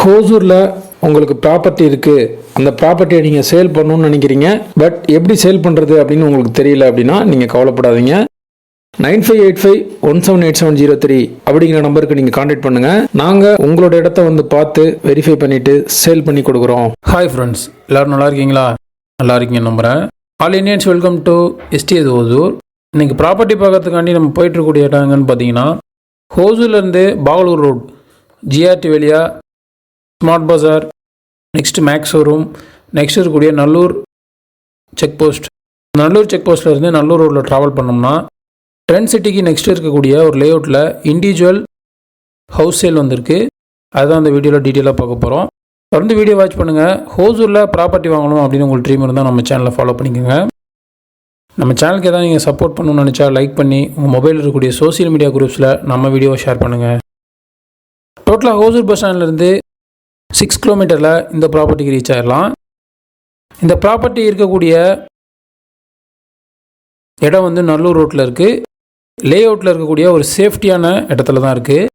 ஹோசூரில் உங்களுக்கு ப்ராப்பர்ட்டி இருக்குது அந்த ப்ராப்பர்ட்டியை நீங்கள் சேல் பண்ணணும்னு நினைக்கிறீங்க. பட் எப்படி சேல் பண்ணுறது அப்படின்னு உங்களுக்கு தெரியல அப்படின்னா நீங்கள் கவலைப்படாதீங்க. Nine five eight five one seven eight seven zero three அப்படிங்கிற நம்பருக்கு நீங்கள் காண்டாக்ட் பண்ணுங்கள் நாங்கள் உங்களோட இடத்த வந்து பார்த்து வெரிஃபை பண்ணிவிட்டு சேல் பண்ணி கொடுக்குறோம். ஹாய் ஃப்ரெண்ட்ஸ் எல்லோரும் நல்லா இருக்கீங்களா? நல்லா இருக்கீங்க நம்புகிறேன் all Indians welcome to STS Hosur இன்னைக்கு ப்ராப்பர்ட்டி பார்க்கறதுக்காண்டி நம்ம போயிட்டுருக்கூடிய இடங்கன்னு பார்த்தீங்கன்னா ஹோசூர்லேருந்து பாகலூர் ரோட் ஜிஆர்டி வழியாக smart bazaar next Max showroom next இருக்கக்கூடிய Nallur check post Nallur check போஸ்ட்டில் இருந்து நல்லூர் ரோட்டில் ட்ராவல் பண்ணோம்னா ட்ரெண்ட் சிட்டிக்கு நெக்ஸ்ட் இருக்கக்கூடிய ஒரு லேஅவுட்டில் இண்டிவிஜுவல் ஹவுஸ் சேல் வந்திருக்கு. அதுதான் அந்த வீடியோவில் டீட்டெயிலாக பார்க்க போகிறோம் தொடர்ந்து வீடியோ வாட்ச் பண்ணுங்கள் ஹோசூரில் ப்ராப்பர்ட்டி வாங்கணும் அப்படின்னு உங்களுக்கு ட்ரீம் இருந்தால் நம்ம சேனலை ஃபாலோ பண்ணிக்கோங்க. நம்ம சேனலுக்கு எதாவது நீங்கள் சப்போர்ட் பண்ணணும்னு நினச்சா லைக் பண்ணி உங்கள் மொபைலில் இருக்கக்கூடிய சோஷியல் மீடியா குரூப்ஸில் நம்ம வீடியோவை ஷேர் பண்ணுங்கள் டோட்டலாக ஹோசூர் பஸ் ஸ்டாண்ட்லேருந்து சிக்ஸ் கிலோமீட்டரில் இந்த ப்ராப்பர்ட்டிக்கு ரீச் ஆகிடலாம் இந்த ப்ராப்பர்ட்டி இருக்கக்கூடிய இடம் வந்து நல்லூர் ரோட்டில் இருக்குது லே அவுட்டில் இருக்கக்கூடிய ஒரு சேஃப்டியான இடத்துல தான் இருக்குது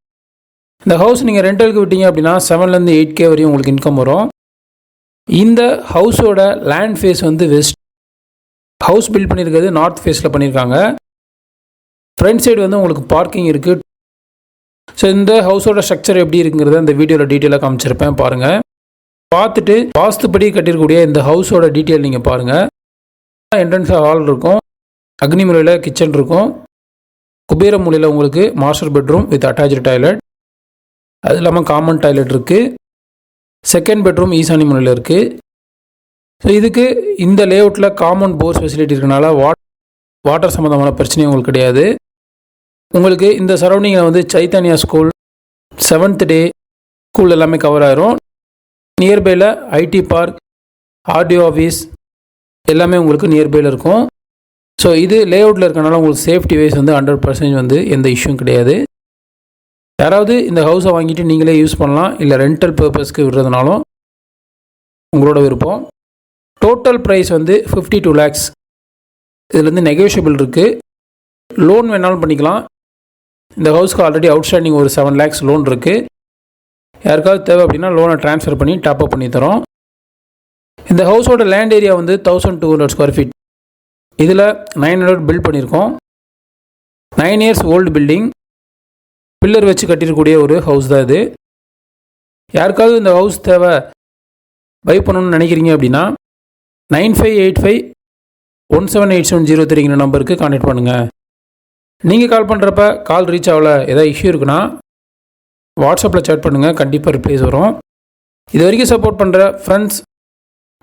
இந்த ஹவுஸ் நீங்கள் ரெண்டலுக்கு விட்டீங்க அப்படின்னா செவன்லேருந்து எயிட் கே வரையும் உங்களுக்கு இன்கம் வரும். இந்த ஹவுஸோட லேண்ட் ஃபேஸ் வந்து வெஸ்ட் ஹவுஸ் பில்ட் பண்ணியிருக்கிறது நார்த் ஃபேஸில் பண்ணியிருக்காங்க ஃப்ரண்ட் சைடு வந்து உங்களுக்கு பார்க்கிங் இருக்குது ஸோ இந்த ஹவுஸோட ஸ்ட்ரக்சர் எப்படி இருக்குங்கிறத இந்த வீடியோவில் டீட்டெயிலாக காமிச்சிருப்பேன் பாருங்கள் பார்த்துட்டு வாஸ்துப்படி கட்டியிருக்கக்கூடிய இந்த ஹவுஸோட டீட்டெயில் நீங்கள் பாருங்கள் என்ட்ரன்ஸ் ஹால் இருக்கும். அக்னி முறையில் கிச்சன் இருக்கும். குபேர மூலையில் உங்களுக்கு master bedroom with attach toilet அது இல்லாமல் காமன் டாய்லெட் இருக்குது செகண்ட் பெட்ரூம் ஈசானி முறையில் இருக்குது ஸோ இதுக்கு இந்த லேஅவுட்டில் காமன் போர்ஸ் ஃபெசிலிட்டி இருக்கனால வாட் வாட்டர் சம்மந்தமான பிரச்சனையும் உங்களுக்கு கிடையாது. உங்களுக்கு இந்த சரௌண்டிங்கில் வந்து Chaitanya school seventh day school எல்லாமே கவர் ஆயிரும். நியர்பையில் ஐடி பார்க் ஆர்டிஓ ஆஃபீஸ் எல்லாமே உங்களுக்கு நியர்பையில் இருக்கும். ஸோ இது லேஅவுட்டில் இருக்கனால உங்களுக்கு சேஃப்டி வைஸ் வந்து ஹண்ட்ரட் பர்சன்டேஜ் வந்து எந்த இஷ்யூவும் கிடையாது. யாராவது இந்த ஹவுஸை வாங்கிட்டு நீங்களே யூஸ் பண்ணலாம். இல்லை ரெண்டல் பர்பஸ்க்கு விடுறதுனாலும் உங்களோட விருப்பம். டோட்டல் ப்ரைஸ் வந்து ஃபிஃப்டி டூ லேக்ஸ் இதுலேருந்து நெகோஷியபிள் இருக்குது லோன் வேணாலும் பண்ணிக்கலாம். இந்த ஹவுஸ்க்கு ஆல்ரெடி அவுட்ஸ்டாண்டிங் ஒரு செவன் லேக்ஸ் லோன் இருக்குது யாருக்காவது தேவை அப்படின்னா லோனை ட்ரான்ஸ்ஃபர் பண்ணி டாப் அப் பண்ணி தரோம். இந்த ஹவுஸோட லேண்ட் ஏரியா வந்து thousand two hundred square feet இதில் நைன் ஹண்ட்ரட் பில்ட் பண்ணியிருக்கோம் nine years old building pillar வச்சு கட்டியிருக்கக்கூடிய ஒரு ஹவுஸ் தான் இது. யாருக்காவது இந்த ஹவுஸ் தேவை பை பண்ணணும்னு நினைக்கிறீங்க அப்படின்னா nine five eight five one seven eight seven zero த்ரீங்கிற நம்பருக்கு கான்டாக்ட் பண்ணுங்கள் நீங்கள் கால் பண்ணுறப்ப கால் ரீச் ஆகல ஏதாவது இஷ்யூ இருக்குன்னா வாட்ஸ்அப்பில் சேட் பண்ணுங்கள் கண்டிப்பாக ரிப்ளைஸ் வரும். இது வரைக்கும் சப்போர்ட் பண்ணுற ஃப்ரெண்ட்ஸ்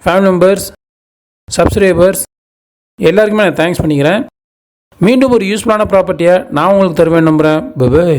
ஃபேமிலி மெம்பர்ஸ் சப்ஸ்கிரைபர்ஸ் எல்லாருக்குமே நான் தேங்க்ஸ் பண்ணிக்கிறேன். மீண்டும் ஒரு யூஸ்ஃபுல்லான ப்ராப்பர்ட்டியை நான் உங்களுக்கு தருவேன் நம்புகிறேன் bye bye